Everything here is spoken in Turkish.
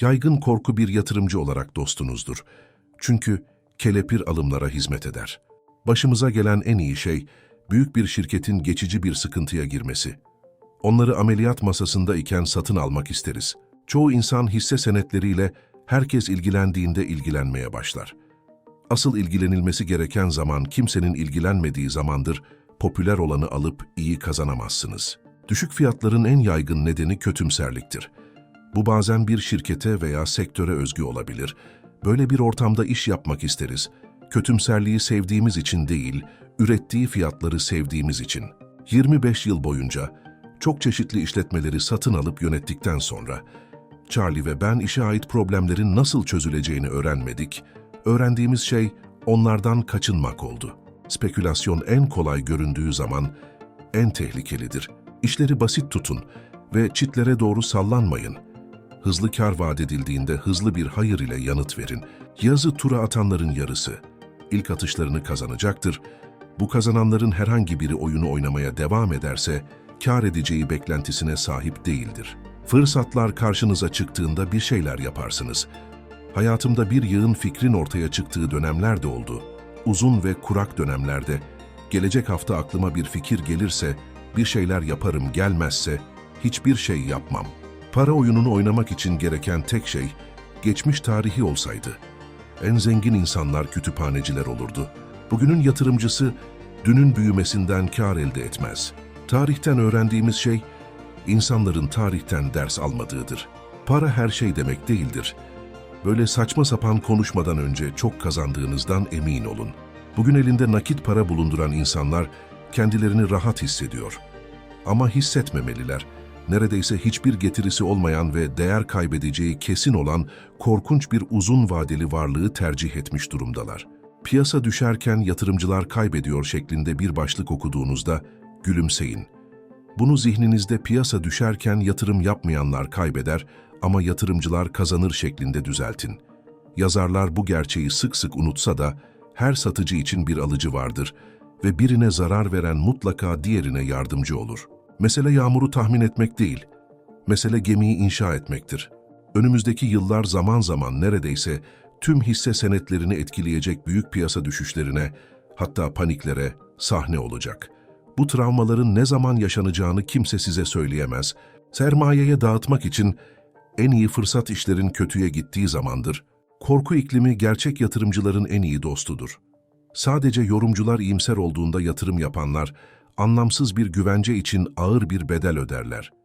Yaygın korku bir yatırımcı olarak dostunuzdur. Çünkü kelepir alımlara hizmet eder. Başımıza gelen en iyi şey, büyük bir şirketin geçici bir sıkıntıya girmesi. Onları ameliyat masasında iken satın almak isteriz. Çoğu insan hisse senetleriyle herkes ilgilendiğinde ilgilenmeye başlar. Asıl ilgilenilmesi gereken zaman kimsenin ilgilenmediği zamandır, popüler olanı alıp iyi kazanamazsınız. Düşük fiyatların en yaygın nedeni kötümserliktir. Bu bazen bir şirkete veya sektöre özgü olabilir. Böyle bir ortamda iş yapmak isteriz. Kötümserliği sevdiğimiz için değil, ürettiği fiyatları sevdiğimiz için. 25 yıl boyunca çok çeşitli işletmeleri satın alıp yönettikten sonra Charlie ve ben işe ait problemlerin nasıl çözüleceğini öğrenmedik. Öğrendiğimiz şey onlardan kaçınmak oldu. Spekülasyon en kolay göründüğü zaman en tehlikelidir. İşleri basit tutun ve çitlere doğru sallanmayın. Hızlı kar vaat edildiğinde hızlı bir hayır ile yanıt verin. Yazı tura atanların yarısı. İlk atışlarını kazanacaktır. Bu kazananların herhangi biri oyunu oynamaya devam ederse, kar edeceği beklentisine sahip değildir. Fırsatlar karşınıza çıktığında bir şeyler yaparsınız. Hayatımda bir yığın fikrin ortaya çıktığı dönemler de oldu. Uzun ve kurak dönemlerde, gelecek hafta aklıma bir fikir gelirse, bir şeyler yaparım gelmezse, hiçbir şey yapmam. Para oyununu oynamak için gereken tek şey, geçmiş tarihi olsaydı. En zengin insanlar kütüphaneciler olurdu. Bugünün yatırımcısı, dünün büyümesinden kar elde etmez. Tarihten öğrendiğimiz şey, insanların tarihten ders almadığıdır. Para her şey demek değildir. Böyle saçma sapan konuşmadan önce çok kazandığınızdan emin olun. Bugün elinde nakit para bulunduran insanlar kendilerini rahat hissediyor. Ama hissetmemeliler. Neredeyse hiçbir getirisi olmayan ve değer kaybedeceği kesin olan korkunç bir uzun vadeli varlığı tercih etmiş durumdalar. Piyasa düşerken yatırımcılar kaybediyor şeklinde bir başlık okuduğunuzda gülümseyin. Bunu zihninizde piyasa düşerken yatırım yapmayanlar kaybeder ama yatırımcılar kazanır şeklinde düzeltin. Yazarlar bu gerçeği sık sık unutsa da her satıcı için bir alıcı vardır ve birine zarar veren mutlaka diğerine yardımcı olur. Mesele yağmuru tahmin etmek değil, mesele gemiyi inşa etmektir. Önümüzdeki yıllar zaman zaman neredeyse tüm hisse senetlerini etkileyecek büyük piyasa düşüşlerine, hatta paniklere sahne olacak. Bu travmaların ne zaman yaşanacağını kimse size söyleyemez. Sermayeye dağıtmak için en iyi fırsat işlerin kötüye gittiği zamandır. Korku iklimi gerçek yatırımcıların en iyi dostudur. Sadece yorumcular iyimser olduğunda yatırım yapanlar, anlamsız bir güvence için ağır bir bedel öderler.